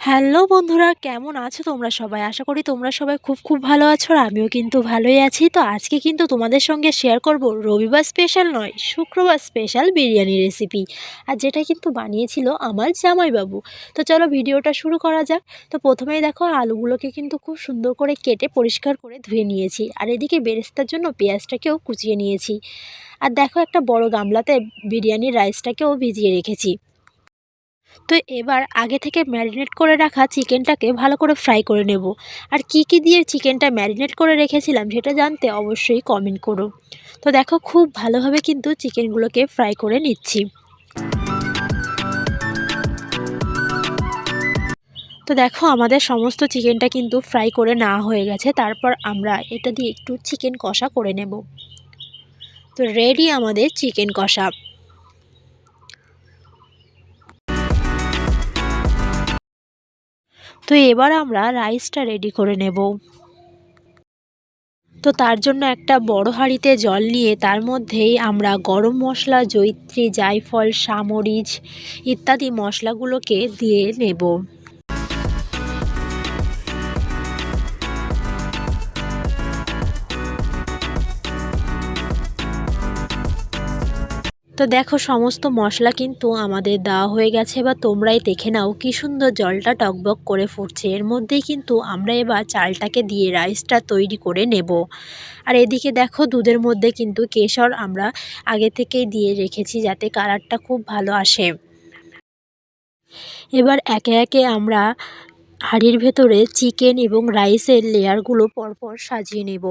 Hello বন্ধুরা, কেমন আছো তোমরা সবাই? আশা করি তোমরা সবাই খুব খুব ভালো আছো আর আমিও কিন্তু ভালোই আছি। তো আজকে কিন্তু তোমাদের সঙ্গে শেয়ার করব রবিবার স্পেশাল নয়, শুক্রবার স্পেশাল বিরিয়ানি রেসিপি আর যেটা কিন্তু বানিয়েছিল আমার জামাইবাবু। তো চলো ভিডিওটা শুরু করা যাক। তো প্রথমেই দেখো, আলুগুলোকে কিন্তু খুব সুন্দর করে কেটে পরিষ্কার করে ধুয়ে নিয়েছি। আর এদিকে বেরেস্তার জন্য পেঁয়াজটাকেও কুচিয়ে নিয়েছি। আর দেখো একটা বড় গামলাতে বিরিয়ানির রাইসটাকেও ভিজিয়ে রেখেছি। তো এবার আগে থেকে ম্যারিনেট করে রাখা চিকেনটাকে ভালো করে ফ্রাই করে নেব। আর কি কি দিয়ে চিকেনটা ম্যারিনেট করে রেখেছিলাম সেটা জানতে অবশ্যই কমেন্ট করো। তো দেখো খুব ভালোভাবে কিন্তু চিকেনগুলোকে ফ্রাই করে নিচ্ছি। তো দেখো আমাদের সমস্ত চিকেনটা কিন্তু ফ্রাই করে না হয়ে গেছে। তারপর আমরা এটা দিয়ে একটু চিকেন কষা করে নেব। তো রেডি আমাদের চিকেন কষা। তো এবার আমরা রাইসটা রেডি করে নেব। তো তার জন্য একটা বড় হাঁড়িতে জল নিয়ে তার মধ্যেই আমরা গরম মশলা জৈত্রী জায়ফল সামরিচ ইত্যাদি মশলাগুলোকে দিয়ে নেব। তো দেখো, সমস্ত মশলা কিন্তু আমাদের দেওয়া হয়ে গেছে বা তোমরাই দেখে নাও কি সুন্দর জলটা টকবক করে ফুটছে। এর মধ্যেই কিন্তু আমরা এবার চালটাকে দিয়ে রাইসটা তৈরি করে নেব। আর এদিকে দেখো, দুধের মধ্যে কিন্তু কেশর আমরা আগে থেকেই দিয়ে রেখেছি যাতে কালারটা খুব ভালো আসে। এবার একে একে আমরা হাঁড়ির ভেতরে চিকেন এবং রাইসের লেয়ারগুলো পরপর সাজিয়ে নেব।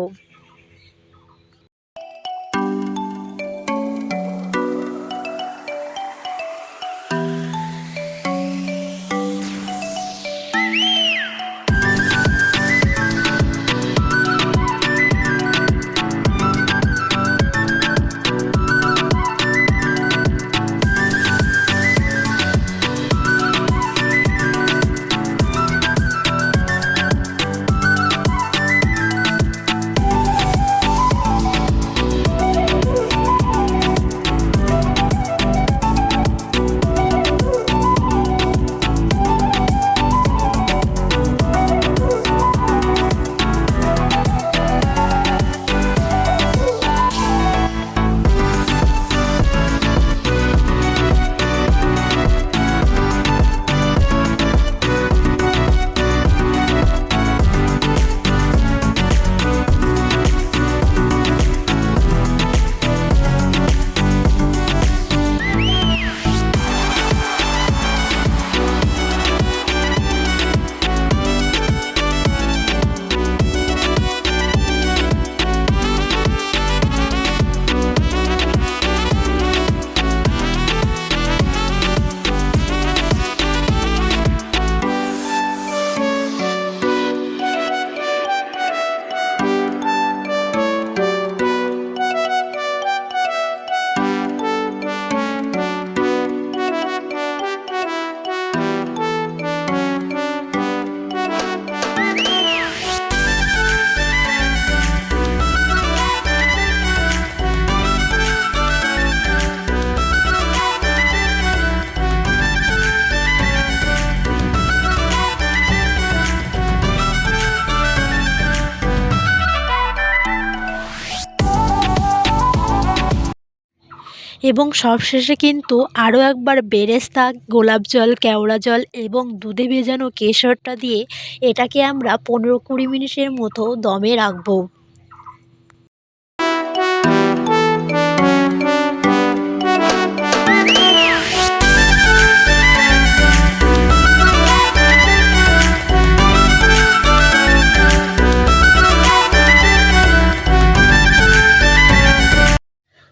এবং সবশেষে কিন্তু আরও একবার বেরেস্তা, গোলাপ জল, কেওড়া জল এবং দুধে ভেজানো কেশরটা দিয়ে এটাকে আমরা পনেরো কুড়ি মিনিটের মতো দমে রাখব।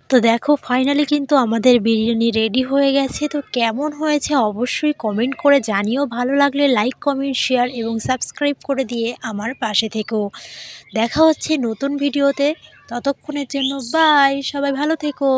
তো দেখো ফাইনালি কিন্তু আমাদের বিরিয়ানি রেডি হয়ে গেছে। তো কেমন হয়েছে অবশ্যই কমেন্ট করে জানিও। ভালো লাগলে লাইক কমেন্ট শেয়ার এবং সাবস্ক্রাইব করে দিয়ে আমার পাশে থেকো। দেখা হচ্ছে নতুন ভিডিওতে। ততক্ষণের জন্য বাই সবাই ভালো থেকো।